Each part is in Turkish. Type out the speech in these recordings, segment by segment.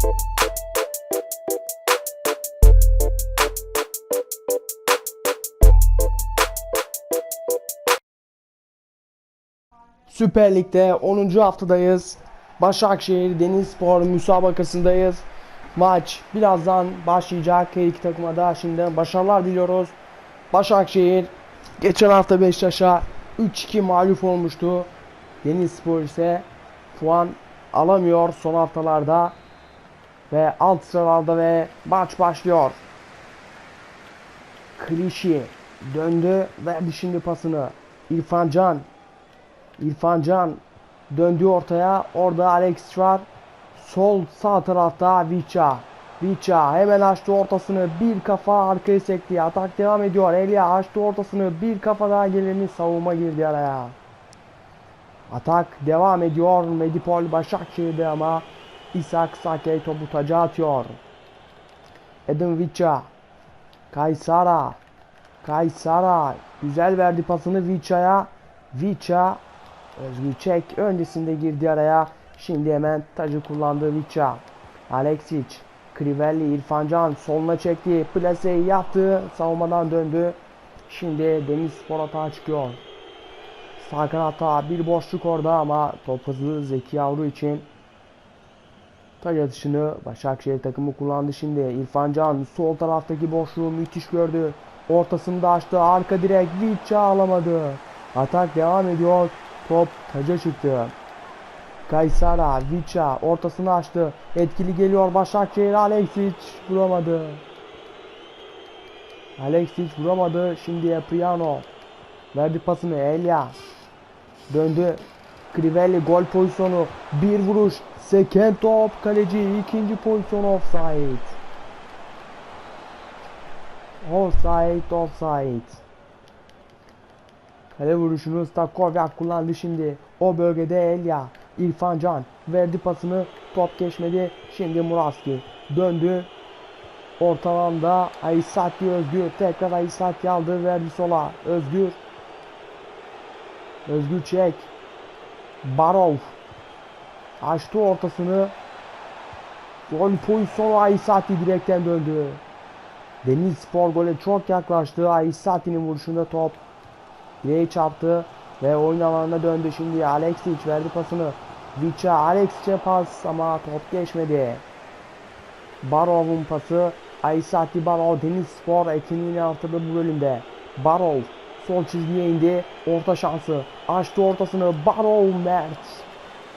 Süper Lig'de 10. haftadayız. Başakşehir Denizspor müsabakasındayız. Maç birazdan başlayacak. Her iki takıma da şimdi başarılar diliyoruz. Başakşehir geçen hafta Beşiktaş'a 3-2 mağlup olmuştu. Denizspor ise puan alamıyor son haftalarda. Ve alt sıralarda ve maç başlıyor. Klişi döndü verdi şimdi pasını. İrfan Can İrfan Can döndü ortaya. Orada Alex var. Sol sağ tarafta Vicha. Vicha hemen açtı ortasını. Bir kafa arkaya sekti. Atak devam ediyor. Elia açtı ortasını. Bir kafa daha gelir mi? Savunma girdi araya. Atak devam ediyor. Medipol Başakşehir'de ama İshak Sake topu taca atıyor. Edin Vicha. Kaysara. Kaysara. Güzel verdi pasını Vicha'ya. Vicha Özgür Çek öncesinde girdi araya. Şimdi hemen tacı kullandı Vicha. Alexic. Crivelli İrfan Can soluna çekti. Plaseyi yaptı. Savunmadan döndü. Şimdi Deniz Spor atağa çıkıyor. Sağ kanatta bir boşluk orada ama top hızlı Zeki Yavru için taç atışını Başakşehir takımı kullandı şimdi. İrfan Can sol taraftaki boşluğu müthiş gördü. Ortasını da açtı. Arka direk Vicha alamadı. Atak devam ediyor. Top taca çıktı. Kaysara, Vicha ortasını açtı. Etkili geliyor Başakşehir. Alexic vuramadı. Alexic vuramadı. Şimdi Epriano. Verdi pasını Elia. Döndü. Crivelli gol pozisyonu. Bir vuruş. Seken top. Kaleci ikinci pozisyon offside. Offside, offside. Kale vuruşunu Stakovyak kullandı şimdi. O bölgede Elia. İrfan Can verdi pasını. Top geçmedi. Şimdi Muraski döndü. Ortalanda Aysati Özgür. Tekrar Aysati aldı. Verdi sola. Özgür. Özgür çek. Barov. Açtı ortasını. Gol pozisyonu Aysati direkten döndü. Deniz Spor gole çok yaklaştı. Aysati'nin vuruşunda top Direğe çarptı ve oyun alanına döndü şimdi. Alexic verdi pasını. Vicha Alexic'e pas ama top geçmedi. Barov'un pası. Aysati Barov Deniz Spor etkinliğini artırdı bu bölümde. Barov sol çizgiye indi. Orta şansı. Açtı ortasını. Barov Mert.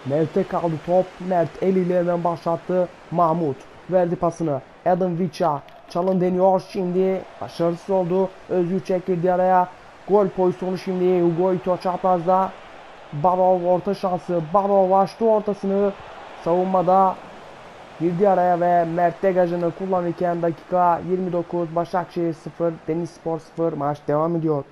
Mert'e kaldı top. Mert eliyle hemen başlattı. Mahmut verdi pasını. Adam Vicha çalın deniyor şimdi. Başarısız oldu. Özgür çekildi araya. Gol pozisyonu şimdi Hugo Ito çaprazda. Barov orta şansı. Barov açtı ortasını. Savunmada girdi araya ve Mert degajını kullanırken dakika 29 Başakşehir 0 Denizspor 0 maç devam ediyor.